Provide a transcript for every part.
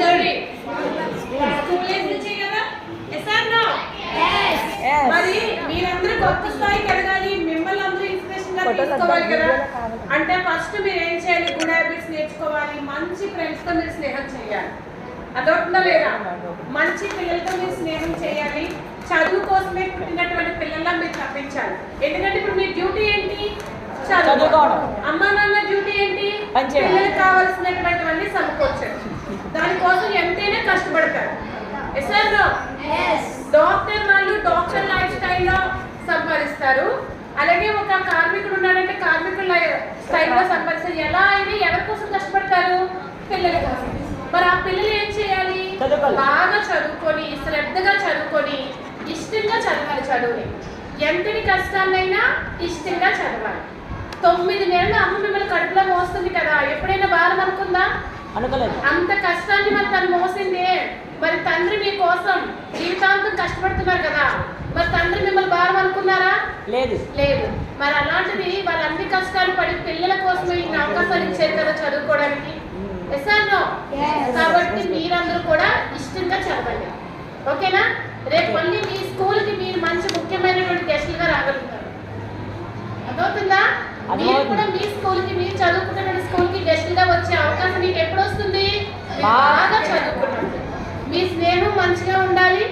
Journey school age నుంచే కదా? Yes are no మరి మీరందరూ కొత్త స్థాయికి ఎదగాలి మిమ్మల్ని అందరూ ఇన్స్పిరేషన్గా ఫోటోలు తీసుకోవాలి కదా. అంటే ఫస్ట్ మీరు ఏం చేయాలి? గుడ్ హ్యాబిట్స్ నేర్చుకోవాలి మంచి ఫ్రెండ్స్తో మీరు స్నేహం చేయాలి. అదొకటా లేదా? మంచి పిల్లలతో మీరు స్నేహం చేయాలి. చదువు కోసమే పుట్టినటువంటి పిల్లల్లా మీరు తప్పించాలి. ఎందుకంటే ఇప్పుడు మీ డ్యూటీ ఏంటి? చదువు. చదువుకోవడం. అమ్మా నాన్న డ్యూటీ ఏంటి. పిల్లలకు కావాల్సినటువంటివన్నీ సమకూర్చారు కష్టపడతారు. డాక్టర్ వాళ్ళు డాక్టర్ లైఫ్ స్టైల్లో సంపాదిస్తారు. అలాగే ఒక కార్మికుడు ఉన్నాడంటే కార్మికుల స్టైల్లో సంపాదిస్తారు ఎలా అయినా ఎవరి కోసం కష్టపడతారు? పిల్లల కోసం. మరి ఆ పిల్లలు ఏం చేయాలి. బాగా చదువుకొని శ్రద్ధగా చదువుకొని ఇష్టంగా చదవాలి చదువుని. ఎంతటి కష్టాన్నైనా ఇష్టంగా చదవాలి. తొమ్మిది నెలలు అమ్మ మిమ్మల్ని కడుపులో మోస్తుంది కదా. ఎప్పుడైనా భారం అనుకుందా? అనుకోలేదు. అంత కష్టాన్ని మరి తను మోసిందే మరి తండ్రి మీ కోసం జీవితాంతం కష్టపడుతున్నారు కదా. మరి తండ్రి మిమ్మల్ని భారం అనుకున్నారా? లేదు. లేదు. మరి అలాంటిది వాళ్ళు అన్ని కష్టాలు పడి పిల్లల కోసం ఇన్ని అవకాశాలు ఇచ్చారు కదా చదువుకోవడానికి? ఎస్ ఆర్ నో కాబట్టి మీరందరూ కూడా ఇష్టంగా చదవండి. ఓకేనా? రేపు మళ్ళీ మీ స్కూల్కి మీరు మంచి ముఖ్యమైనటువంటి గెస్టులుగా రాగలుగుతారు. అర్థమవుతుందా? మీరు. కూడా మీ స్కూల్కి మీరు చదువుకున్నటువంటి స్కూల్కి గెస్టులుగా వచ్చే అవకాశం మీకు ఎప్పుడు వస్తుంది బాగా మీ స్నేహం మంచిగా ఉండాలి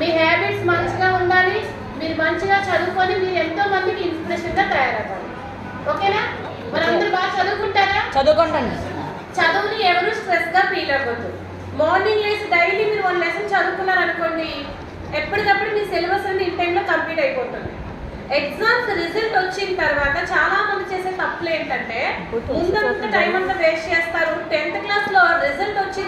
మీ హ్యాబిట్స్ మంచిగా ఉండాలి మీరు మంచిగా చదువుకొని మీరు ఎంతో మందికి ఇన్స్పిరేషన్గా తయారవ్వాలి. ఓకేనా? బాగా చదువుకుంటారా? చదువుకుంటాను. చదువుని ఎవరు స్ట్రెస్గా ఫీల్ అవ్వద్దు. మార్నింగ్ లేసి డైలీ మీరు వన్ లెసన్ చదువుకున్నారు అనుకోండి ఎప్పటికప్పుడు మీ సిలబస్ అనేది ఇన్ టైంలో కంప్లీట్ అయిపోతుంది. ఎగ్జామ్స్ రిజల్ట్ వచ్చిన తర్వాత చాలా మంది చేసే తప్పులు ఏంటంటే ముందంతా టైం అంతా వేస్ట్ చేస్తారు. టెన్త్ క్లాస్లో రిజల్ట్ వచ్చిన